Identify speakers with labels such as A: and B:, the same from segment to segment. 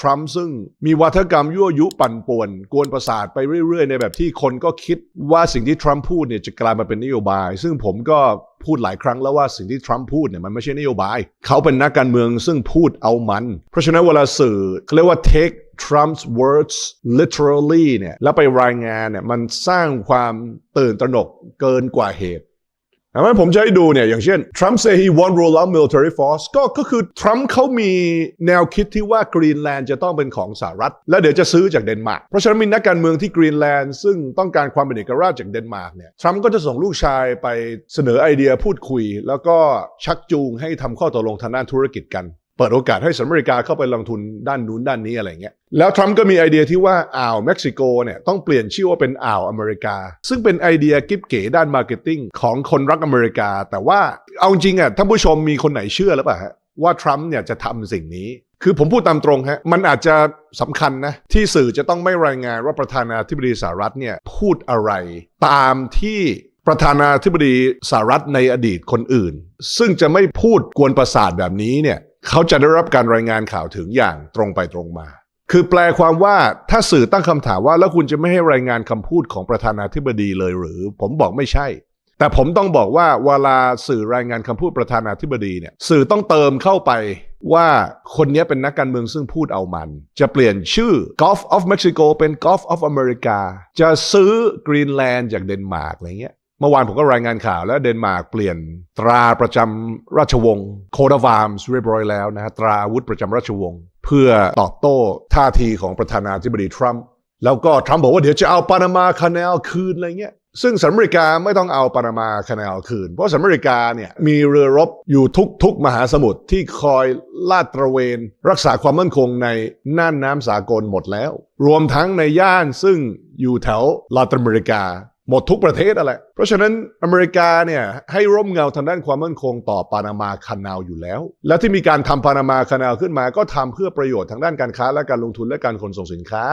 A: ทรัมป์ซึ่งมีวัฒกรรมยั่วยุปั่นป่วน กวนประสาทไปเรื่อย ๆ ในแบบที่คนก็คิดว่าสิ่งที่ทรัมป์พูดเนี่ยจะกลายมาเป็นนโยบาย ซึ่งผมก็พูดหลายครั้งแล้วว่าสิ่งที่ทรัมป์พูดเนี่ยมันไม่ใช่นโยบาย เขาเป็นนักการเมืองซึ่งพูดเอามัน เพราะฉะนั้นเวลาสื่อเขาเรียกว่า take Trump's words literally เนี่ยแล้วไปรายงานเนี่ยมันสร้างความตื่นตระหนกเกินกว่าเหตุ แต่ว่าผมจะให้ดูเนี่ยอย่างเช่น Trump say he won't roll out military force ก็ก็คือ ทรัมป์เขามีแนวคิดที่ว่ากรีนแลนด์จะต้องเป็นของสหรัฐ แล้วเดี๋ยวจะซื้อจากเดนมาร์กเพราะฉะนั้นมีนักการเมืองที่กรีนแลนด์ซึ่งต้องการความเป็นเอกราชจากเดนมาร์กเนี่ยทรัมป์ก็จะส่งลูกชายไปเสนอไอเดียพูดคุย แล้วก็ชักจูงให้ทำข้อตกลงทางด้านธุรกิจกัน เปิดโอกาสให้สหรัฐอเมริกาเข้าไปลงทุนด้านนู้นด้านนี้อะไรเงี้ยแล้วทรัมป์ก็มีไอเดียที่ว่าอ่าวเม็กซิโกเนี่ยต้องเปลี่ยนชื่อว่าเป็นอ่าวอเมริกา ซึ่งเป็นไอเดียกิ๊บเก๋ด้านมาร์เก็ตติ้งของคนรักอเมริกา แต่ว่าเอาจริงอะท่านผู้ชมมีคนไหนเชื่อหรือเปล่าฮะว่าทรัมป์เนี่ยจะทำสิ่งนี้คือผมพูดตามตรงฮะมันอาจจะสำคัญนะ ที่สื่อจะต้องไม่รายงานว่าประธานาธิบดีสหรัฐเนี่ยพูดอะไร ตามที่ประธานาธิบดีสหรัฐในอดีตคนอื่น ซึ่งจะไม่พูดกวนประสาทแบบนี้เนี่ย เขาจะได้รับการรายงานข่าวถึงอย่างตรงไปตรงมา คือแปลความว่าถ้าสื่อตั้งคำถามว่าแล้วคุณจะไม่ให้รายงานคำพูดของประธานาธิบดีเลยหรือ ผมบอกไม่ใช่ แต่ผมต้องบอกว่าเวลาสื่อรายงานคำพูดประธานาธิบดีเนี่ยสื่อต้องเติมเข้าไปว่าคนนี้เป็นนักการเมืองซึ่งพูดเอามัน จะเปลี่ยนชื่อ Gulf of Mexico เป็น Gulf of America จะซื้อกรีนแลนด์จากเดนมาร์กอะไรเงี้ย เมื่อวานผมก็รายงานข่าวแล้วเดนมาร์กเปลี่ยนตราประจำราชวงศ์โคดาวามส์เรียบร้อยแล้วนะฮะตราอาวุธประจำราชวงศ์เพื่อตอบโต้ท่าทีของประธานาธิบดีทรัมป์แล้วก็ทรัมป์บอกว่าเดี๋ยวจะเอาปานามาคา n นลคืนอะไรเงี้ยซึ่งสหรัฐอเมริกาไม่ต้องเอาปานามาคา n นลคืน เพราะสหรัฐอเมริกาเนี่ยมีเรือรบอยู่ทุกๆมหาสมุทรที่คอยลาดตระเวน รักษาความมั่นคงในน่านน้ำสากลหมดแล้ว รวมทั้งในย่านซึ่งอยู่แถวลาตินอเมริกา หมดทุกประเทศอะไร เพราะฉะนั้นอเมริกาเนี่ยให้ร่มเงาทางด้านความมั่นคงต่อปานามาคานาลอยู่แล้ว และที่มีการทำปานามาคานาลขึ้นมา ก็ทำเพื่อประโยชน์ทางด้านการค้า และการลงทุนและการขนส่งสินค้า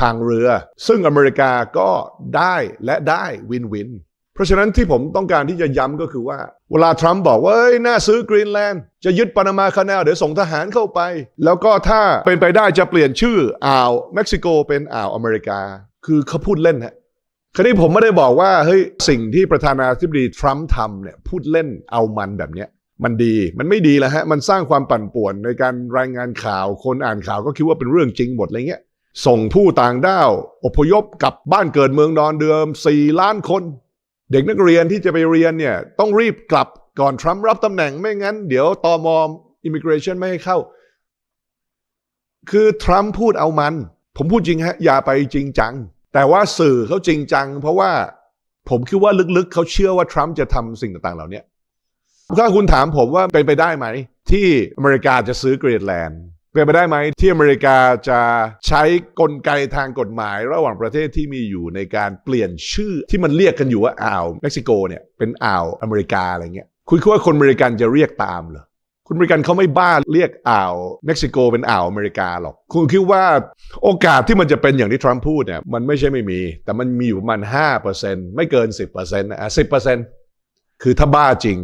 A: ทางเรือ ซึ่งอเมริกาก็ได้และได้วินวิน เพราะฉะนั้นที่ผมต้องการที่จะย้ำก็คือว่า เวลาทรัมป์บอกว่าเอ้ยน่าซื้อกรีนแลนด์ จะยึดปานามาคานาลเดี๋ยวส่งทหารเข้าไป แล้วก็ถ้าเป็นไปได้จะเปลี่ยนชื่ออ่าวเม็กซิโกเป็นอ่าวอเมริกา คือเขาพูดเล่นฮะ คราวนี้ผมไม่ได้บอกว่าเฮ้ยสิ่งที่ประธานาธิบดีทรัมป์ทำเนี่ยพูดเล่นเอามันแบบเนี้ยมันดีมันไม่ดีแล้วฮะมันสร้างความปั่นป่วนในการรายงานข่าวคนอ่านข่าวก็คิดว่าเป็นเรื่องจริงหมดอะไรเงี้ยส่งผู้ต่างด้าวอพยพกลับบ้านเกิดเมืองนอนเดิม 4 ล้านคน เด็กนักเรียนที่จะไปเรียนเนี่ยต้องรีบกลับก่อนทรัมป์รับตำแหน่งไม่งั้น เดี๋ยวตอมอมอิมิเกรชันไม่ให้เข้า คือทรัมป์พูดเอามัน ผมพูดจริงฮะอย่าไปจริงจัง แต่ว่าสื่อเขาจริงจัง เพราะว่าผมคิดว่าลึกๆ เขาเชื่อว่าทรัมป์จะทำสิ่งต่างๆ เหล่านี้ถ้าคุณถามผมว่าเป็นไปได้ไหม ที่อเมริกาจะซื้อกรีนแลนด์เป็นไปได้ไหมที่อเมริกาจะใช้กลไกทางกฎหมาย ระหว่างประเทศที่มีอยู่ในการเปลี่ยนชื่อที่มันเรียกกันอยู่ว่าอ่าวเม็กซิโกเนี่ยเป็นอ่าวอเมริกาอะไรเงี้ยคุณคิดว่าคนอเมริกันจะเรียกตามเหรอ คุณอเมริกันเขาไม่บ้าเรียกอ่าวเม็กซิโกเป็นอ่าวอเมริกาหรอก คุณคิดว่าโอกาสที่มันจะเป็นอย่างที่ทรัมป์พูดเนี่ยมันไม่ใช่ไม่มี แต่มันมีอยู่ประมาณห้าเปอร์เซ็นไม่เกิน10%นะอะ10%คือถ้าบ้าจริง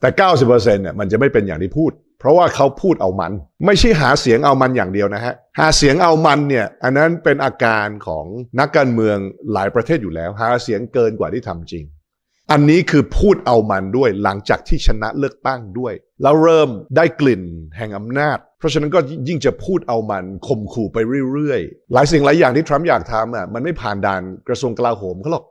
A: แต่90%เนี่ยมันจะไม่เป็นอย่างที่พูด เพราะว่าเขาพูดเอามัน ไม่ใช่หาเสียงเอามันอย่างเดียวนะฮะหาเสียงเอามันเนี่ยอันนั้นเป็นอาการของนักการเมืองหลายประเทศอยู่แล้ว หาเสียงเกินกว่าที่ทำจริง อันนี้คือพูดเอามันด้วยหลังจากที่ชนะเลือกตั้งด้วย แล้วเริ่มได้กลิ่นแห่งอำนาจ เพราะฉะนั้นก็ยิ่งจะพูดเอามันข่มขู่ไปเรื่อยๆ หลายสิ่งหลายอย่างที่ทรัมป์อยากทำอะมันไม่ผ่านด่านกระทรวงกลาโหมเขาหรอก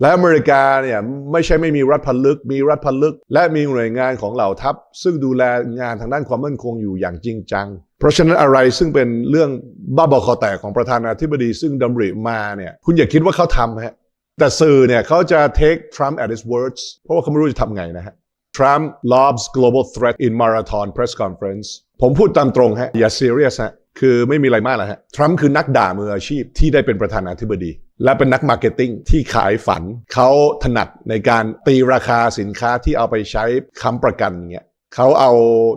A: และอเมริกาเนี่ยไม่ใช่ไม่มีรัฐพันลึก มีรัฐพันลึก และมีหน่วยงานของเหล่าทัพ ซึ่งดูแลงานทางด้านความมั่นคงอยู่อย่างจริงจัง เพราะฉะนั้นอะไรซึ่งเป็นเรื่องบ้าบอคอแตกของประธานาธิบดีซึ่งดำริมาเนี่ยคุณอย่าคิดว่าเขาทำฮะ แต่สื่อเนี่ยเขาจะ take Trump at his words เพราะว่าเขาไม่รู้จะทำไงนะฮะ Trump lobs global threat in marathon press conference ผมพูดตามตรงฮะ อย่า serious ฮะ คือไม่มีอะไรมากแล้วฮะ ทรัมป์คือนักด่ามืออาชีพที่ได้เป็นประธานาธิบดี และเป็นนักมาร์เก็ตติ้งที่ขายฝัน เขาถนัดในการตีราคาสินค้าที่เอาไปใช้ค้ำประกันเงี้ย เขาเอา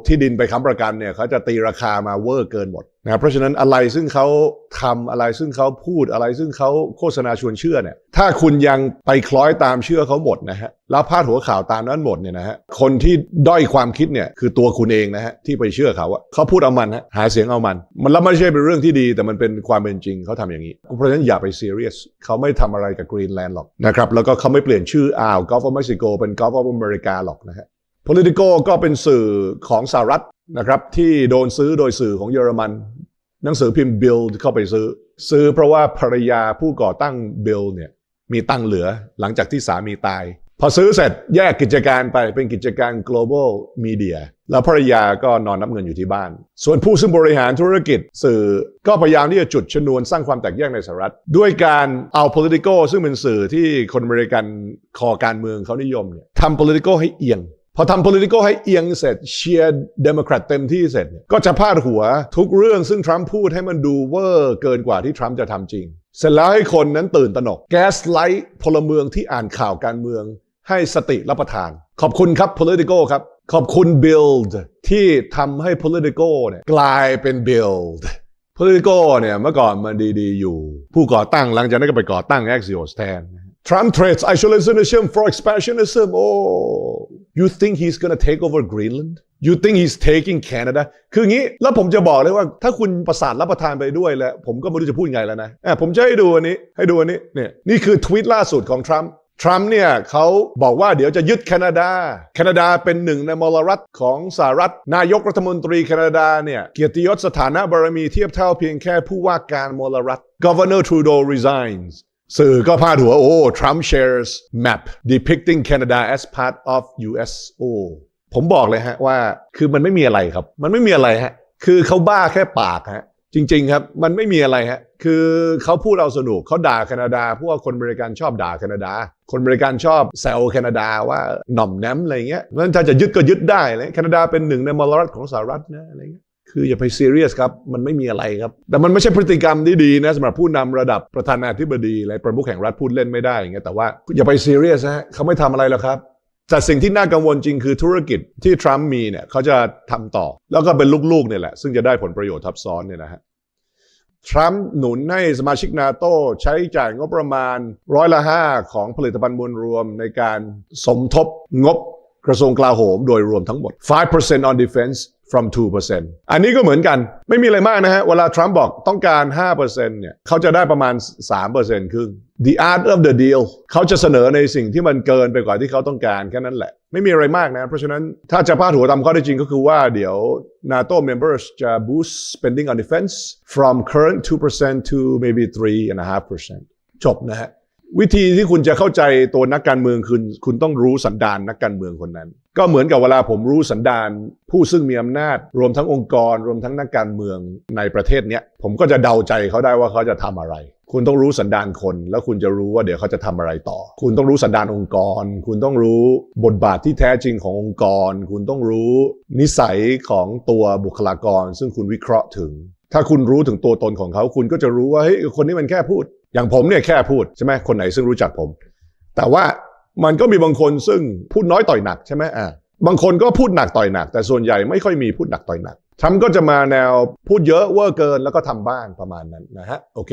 A: ที่ดินไปค้ำประกันเนี่ยเขาจะตีราคามาเวอร์เกินหมดนะเพราะฉะนั้นอะไรซึ่งเขาทำอะไรซึ่งเขาพูดอะไรซึ่งเขาโฆษณาชวนเชื่อเนี่ยถ้าคุณยังไปคล้อยตามเชื่อเขาหมดนะฮะแล้วพาดหัวข่าวตามนั้นหมดเนี่ยนะฮะคนที่ด้อยความคิดเนี่ยคือตัวคุณเองนะฮะที่ไปเชื่อเขาอะเขาพูดเอามันฮะหาเสียงเอามัน มันแล้วไม่ใช่เป็นเรื่องที่ดี แต่มันเป็นความเป็นจริงเขาทำอย่างนี้ เพราะฉะนั้นอย่าไปซีเรียสเขาไม่ทำอะไรกับกรีนแลนด์หรอกนะครับแล้วก็เขาไม่เปลี่ยนชื่ออ่าวกอล์ฟออฟเม็กซิโกเป็นกอล์ฟออฟอเมริกาหรอกนะฮะ Politico ก็เป็นสื่อของสหรัฐนะครับที่โดนซื้อโดยสื่อของเยอรมัน หนังสือพิมพ์ Bild เข้าไปซื้อ ซื้อเพราะว่าภรรยาผู้ก่อตั้ง Bild เนี่ยมีตังค์เหลือหลังจากที่สามีตาย พอซื้อเสร็จแยกกิจการไปเป็นกิจการ global media แล้วภรรยาก็นอนนับเงินอยู่ที่บ้าน ส่วนผู้ซึ่งบริหารธุรกิจสื่อก็พยายามที่จะจุดชนวนสร้างความแตกแยกในสหรัฐ ด้วยการเอา politico ซึ่งเป็นสื่อที่คนอเมริกันคอการเมืองเขานิยมเนี่ยทำ politico ให้เอียง พอทำ political ให้เอียงเสร็จเชียร์เดโมแครตเต็มที่เสร็จ ก็จะพาดหัวทุกเรื่องซึ่งทรัมป์พูดให้มันดูเวอร์เกินกว่าที่ทรัมป์จะทำจริง เสร็จแล้วให้คนนั้นตื่นตระหนกแก๊สไลท์พลเมืองที่อ่านข่าวการเมือง ให้สติรับประทาน ขอบคุณครับ political ครับ ขอบคุณ build ที่ทำให้ political เนี่ยกลายเป็น build political เนี่ยเมื่อก่อนมันดีๆ อยู่ ผู้ก่อตั้งหลังจากนั้นก็ไปก่อตั้ง Axios แทน Trump trades isolationism for expansionism. Oh, you think he's gonna take over Greenland? You think he's taking Canada? คืองี้ แล้วผมจะบอกเลยว่าถ้าคุณประสาทรับประทานไปด้วยแล้ว ผมก็ไม่รู้จะพูดไงแล้วนะอะผมจะให้ดูอันนี้ ให้ดูอันนี้ เนี่ย นี่คือทวีตล่าสุดของทรัมป์ ทรัมป์เนี่ยเขาบอกว่าเดี๋ยวจะยึดแคนาดา แคนาดาเป็นหนึ่งในมลรัฐของสหรัฐ นายกรัฐมนตรีแคนาดาเนี่ย เกียรติยศสถานะบารมีเทียบเท่าเพียงแค่ผู้ว่าการมลรัฐ Governor Trudeau resigns สื่อก็พาดหัวโอ้ Trump shares map depicting Canada as part of US โอ้ผมบอกเลยฮะว่าคือมันไม่มีอะไรครับ มันไม่มีอะไรฮะ คือเขาบ้าแค่ปากฮะ จริง ๆ ครับ มันไม่มีอะไรฮะ คือเขาพูดเอาสนุกเขาด่าแคนาดา พว่าคนบริการชอบด่าแคนาดา คนบริการชอบแซวแคนาดาว่าหน่อมแนมอะไรเงี้ยนั้นถ้าจะยึดก็ยึดได้เลยแคนาดาเป็นหนึ่งในมลรัฐของสหรัฐนะอะไรเงี้ย คืออย่าไปซีเรียสครับ มันไม่มีอะไรครับ แต่มันไม่ใช่พฤติกรรมที่ดีนะสำหรับผู้นำระดับประธานาธิบดีอะไรประมุขแห่งรัฐพูดเล่นไม่ได้อย่างเงี้ยแต่ว่าอย่าไปซีเรียสนะฮะเขาไม่ทำอะไรหรอกครับแต่สิ่งที่น่ากังวลจริงคือธุรกิจที่ทรัมป์มีเนี่ยเขาจะทำต่อ แล้วก็เป็นลูกๆเนี่ยแหละ ซึ่งจะได้ผลประโยชน์ทับซ้อนเนี่ยนะฮะทรัมป์หนุนให้สมาชิกนาโตใช้จ่ายงบประมาณร้อยละห้าของผลิตภัณฑ์มวลรวมในการสมทบงบกระทรวงกลาโหมโดยรวมทั้งหมด 5% on defense from 2%อันนี้ก็เหมือนกัน ไม่มีอะไรมากนะฮะ เวลาทรัมป์บอกต้องการ 5%เนี่ยเขาจะได้ประมาณ 3%ครึ่ง the art of the deal เขาจะเสนอในสิ่งที่มันเกินไปกว่าที่เขาต้องการแค่นั้นแหละ ไม่มีอะไรมากนะ เพราะฉะนั้นถ้าจะพาดหัวตามข้อได้จริงก็คือว่าเดี๋ยว NATO members จะ boost spending on defense from current 2% to maybe 3.5%จบนะฮะ วิธีที่คุณจะเข้าใจตัวนักการเมืองคือคุณต้องรู้สันดานนักการเมืองคนนั้น ก็เหมือนกับเวลาผมรู้สันดานผู้ซึ่งมีอำนาจ รวมทั้งองค์กร รวมทั้งนักการเมืองในประเทศเนี้ยผมก็จะเดาใจเขาได้ว่าเขาจะทำอะไร คุณต้องรู้สันดานคน แล้วคุณจะรู้ว่าเดี๋ยวเขาจะทำอะไรต่อ คุณต้องรู้สันดานองค์กร คุณต้องรู้บทบาทที่แท้จริงขององค์กร คุณต้องรู้นิสัยของตัวบุคลากร ซึ่งคุณวิเคราะห์ถึง ถ้าคุณรู้ถึงตัวตนของเขา คุณก็จะรู้ว่าเฮ้ยคนนี้มันแค่พูด อย่างผมเนี่ยแค่พูดใช่ไหมคนไหนซึ่งรู้จักผม แต่ว่ามันก็มีบางคนซึ่งพูดน้อยต่อยหนักใช่ไหมอ่าบางคนก็พูดหนักต่อยหนัก แต่ส่วนใหญ่ไม่ค่อยมีพูดหนักต่อยหนักทรัมป์ก็จะมาแนวพูดเยอะเวอร์เกินแล้วก็ทำบ้างประมาณนั้นนะฮะโอเค